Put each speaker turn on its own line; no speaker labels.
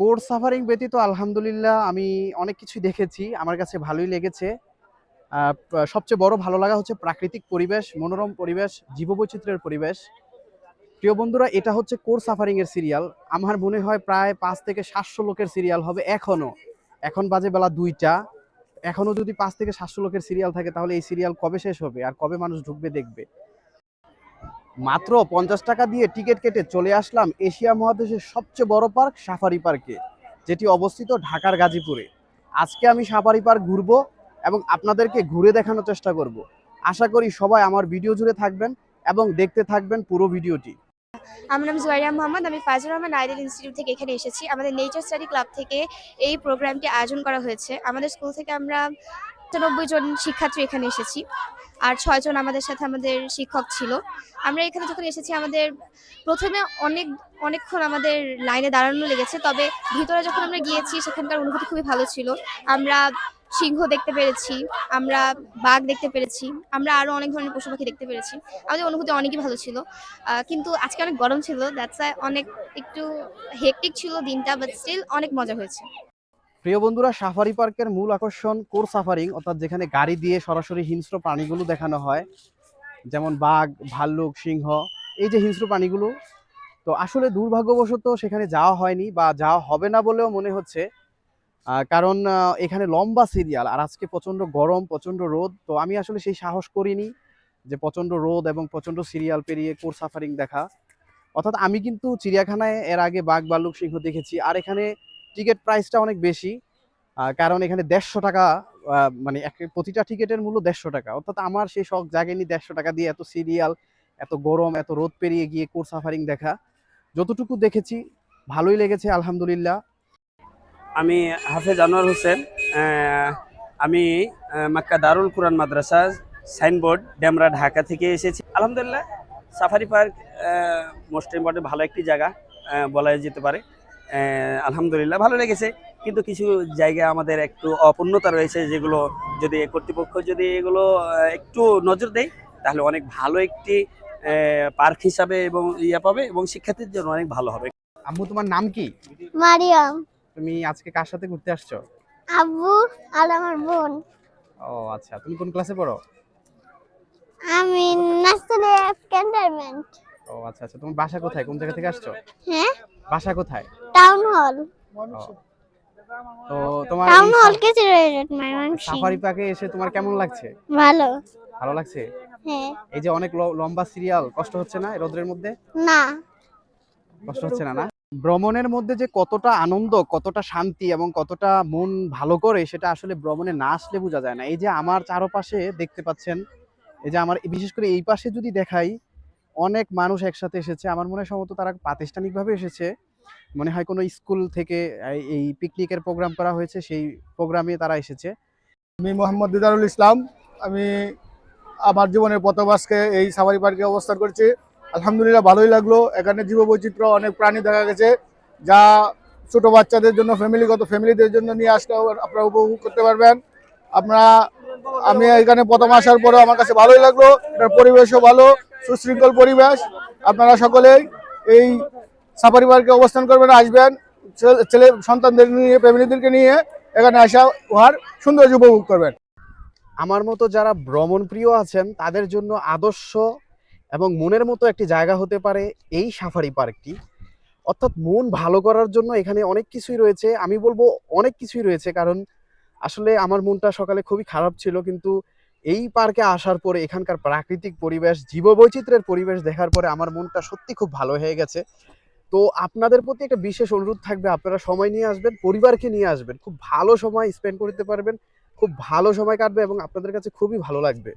Core suffering ব্যতীত আলহামদুলিল্লাহ আমি অনেক কিছু দেখেছি। আমার কাছে ভালোই লেগেছে। সবচেয়ে বড় ভালো লাগা হচ্ছে প্রাকৃতিক পরিবেশ, মনোরম পরিবেশ, জীববৈচিত্র্যের পরিবেশ। প্রিয় বন্ধুরা, এটা হচ্ছে কোর সাফারিং এর সিরিয়াল। আমার মনে হয় প্রায় পাঁচ থেকে সাতশো লোকের সিরিয়াল হবে এখনও। এখন বাজে বেলা দুইটা। এখনও যদি পাঁচ থেকে সাতশো লোকের সিরিয়াল থাকে, তাহলে এই সিরিয়াল কবে শেষ হবে? আর কবে মানুষ ঢুকবে, দেখবে? মাত্র পঞ্চাশ টাকা দিয়ে টিকিট কেটে চলে আসলাম এশিয়া মহাদেশের সবচেয়ে বড় পার্ক, সাফারি পার্কে, যেটি অবস্থিত ঢাকার গাজীপুরে। আজকে আমি সাফারি পার্ক ঘুরবো এবং আপনাদেরকে ঘুরে দেখানোর চেষ্টা করব। আশা করি সবাই আমার ভিডিও জুড়ে থাকবেন এবং দেখতে থাকবেন পুরো ভিডিওটি।
আমার নাম জুয়ারিয়া মোহাম্মদ, আমি ফাজুর রহমান আইডেল ইনস্টিটিউট থেকে এখানে এসেছি। আমাদের নেচার স্টাডি ক্লাব থেকে এই প্রোগ্রামটি আয়োজন করা হয়েছে। আমাদের স্কুল থেকে আমরা পঁচানব্বই জন শিক্ষার্থী এখানে এসেছি। আর ছয়জন আমাদের সাথে আমাদের শিক্ষক ছিল। আমরা এখানে যখন এসেছি, আমাদের প্রথমে অনেক, অনেকক্ষণ আমাদের লাইনে দাঁড়ানো লেগেছে। তবে ভিতরে যখন আমরা গিয়েছি, সেখানকার অনুভূতি খুবই ভালো ছিল। আমরা সিংহ দেখতে পেরেছি, আমরা বাঘ দেখতে পেরেছি, আমরা আরও অনেক ধরনের পশু পাখি দেখতে পেরেছি। আমাদের অনুভূতি অনেকই ভালো ছিল। কিন্তু আজকে অনেক গরম ছিল। দ্যাটস অনেক একটু হেকটিক ছিল দিনটা বাট স্টিল অনেক মজা হয়েছে।
প্রিয় বন্ধুরা, সাফারি পার্কের মূল আকর্ষণ কোর সাফারিং, অর্থাৎ যেখানে গাড়ি দিয়ে সরাসরি হিংস্র প্রাণীগুলো দেখানো হয়, যেমন বাঘ, ভাল্লুক, সিংহ, এই যে হিংস্র প্রাণীগুলো। তো আসলে দুর্ভাগ্যবশত সেখানে যাওয়া হয়নি বা যাওয়া হবে না বলেও মনে হচ্ছে কারণ এখানে লম্বা সিরিয়াল, আর আজকে প্রচণ্ড গরম, প্রচণ্ড রোদ, তো আমি আসলে সেই সাহস করিনি যে প্রচণ্ড রোদ এবং প্রচণ্ড সিরিয়াল পেরিয়ে কোর সাফারিং দেখা। অর্থাৎ আমি কিন্তু চিড়িয়াখানায় এর আগে বাঘ, ভাল্লুক, সিংহ দেখেছি, আর এখানে টিকিট প্রাইসটা অনেক বেশি কারণ এখানে দেড়শো টাকা মানে প্রতিটা টিকিটের মূল্য দেড়শো টাকা। অর্থাৎ আমার সেই শখ জাগেনি দেড়শো টাকা দিয়ে এত সিরিয়াল, এত গরম, এত রোদ পেরিয়ে গিয়ে কোর সাফারিং দেখা। যতটুকু দেখেছি, ভালোই লেগেছে, আলহামদুলিল্লাহ।
আমি হাফেজ আনোয়ার হোসেন আমি মাক্কা দারুল কুরআন মাদ্রাসা সাইনবোর্ড ড্যামরা ঢাকা থেকে এসেছি। আলহামদুলিল্লাহ, সাফারি পার্ক মোস্ট ইম্পর্টেন্ট ভালো একটি জায়গা বলা যেতে পারে। আলহামদুলিল্লাহ ভালো লেগেছে। কিন্তু কিছু জায়গা আমাদের একটু অপূর্ণতা রয়েছে যেগুলো যদি কর্তৃপক্ষ যদি এগুলো একটু নজর দেয় তাহলে অনেক ভালো একটি পার্ক হিসাবে এবং ইয়া পাবে এবং শিক্ষার্থীর জন্য অনেক ভালো হবে।
আম্মু তোমার নাম কি?
মারিয়াম।
তুমি আজকে কার সাথে ঘুরতে আসছো?
আব্বু আর আমার বোন।
ও আচ্ছা। তুমি কোন ক্লাসে পড়ো?
আমি নার্সারি ক্যান্টনমেন্ট
ও আচ্ছা আচ্ছা। তোমার বাসা কোথায়? কোন জায়গা থেকে আসছো?
হ্যাঁ?
বাসা কোথায়?
টাউন হল
তো তোমার
টাউন হল ময়মনসিংহ
সাফারি পার্কে এসে তোমার কেমন লাগছে?
ভালো।
ভালো লাগছে?
হ্যাঁ।
এই যে অনেক লম্বা সিরিয়াল কষ্ট হচ্ছে না রোদ্রের মধ্যে?
না।
কষ্ট হচ্ছে না না? ভ্রমণের মধ্যে যে কতটা আনন্দ কতটা শান্তি এবং কতটা মন ভালো করে সেটা আসলে ভ্রমণে না আসলে বোঝা যায় না। এই যে আমার চারপাশে দেখতে পাচ্ছেন এই যে আমার বিশেষ করে এই পাশে যদি দেখাই অনেক মানুষ একসাথে এসেছে। আমার মনে হয় সম্ভবত তারা প্রাতিষ্ঠানিকভাবে এসেছে। মনে হয় কোনো স্কুল থেকে এই- পিকনিকের প্রোগ্রাম করা হয়েছে, সেই প্রোগ্রামে তারা এসেছে।
আমি মোহাম্মদ দিদারুল ইসলাম। আমি আমার জীবনের প্রথম আজকে এই সাফারি পার্কে অবস্থান করছি। আলহামদুলিল্লাহ ভালোই লাগল। এখানে জীববৈচিত্র্য অনেক প্রাণী দেখা গেছে, যা ছোট বাচ্চাদের জন্য, ফ্যামিলিগত ফ্যামিলিদের জন্য নিয়ে আসলেও আপনারা উপভোগ করতে পারবেন। আপনারা আমি এখানে প্রথম আসার পরেও আমার কাছে ভালোই লাগল। এটার পরিবেশও ভালো, সুশৃঙ্খল পরিবেশ। আপনারা সকলেই এই সাফারি পার্কে অবস্থান করবেন, আসবেন, ছেলে- সন্তানদের নিয়ে, ফ্যামিলিদেরকে নিয়ে এখানে আসা উহার সৌন্দর্য উপভোগ করবেন।
আমার মতো যারা ভ্রমণ প্রিয় আছেন, তাদের জন্য আদর্শ এবং মনের মতো একটি জায়গা হতে পারে এই সাফারি পার্কটি। অর্থাৎ মন ভালো করার জন্য এখানে অনেক কিছুই রয়েছে। আমি বলব অনেক কিছুই রয়েছে, কারণ আসলে আমার মনটা সকালে খুবই খারাপ ছিল, কিন্তু এই পার্কে আসার পরে এখানকার প্রাকৃতিক পরিবেশ, জীববৈচিত্র্যের পরিবেশ দেখার পরে আমার মনটা সত্যি খুব ভালো হয়ে গেছে। তো আপনাদের প্রতি একটা বিশেষ অনুরোধ থাকবে, আপনারা সময় নিয়ে আসবেন, পরিবারকে নিয়ে আসবেন। খুব ভালো সময় স্পেন্ড করতে পারবেন, খুব ভালো সময় কাটবে এবং আপনাদের কাছে খুবই ভালো লাগবে।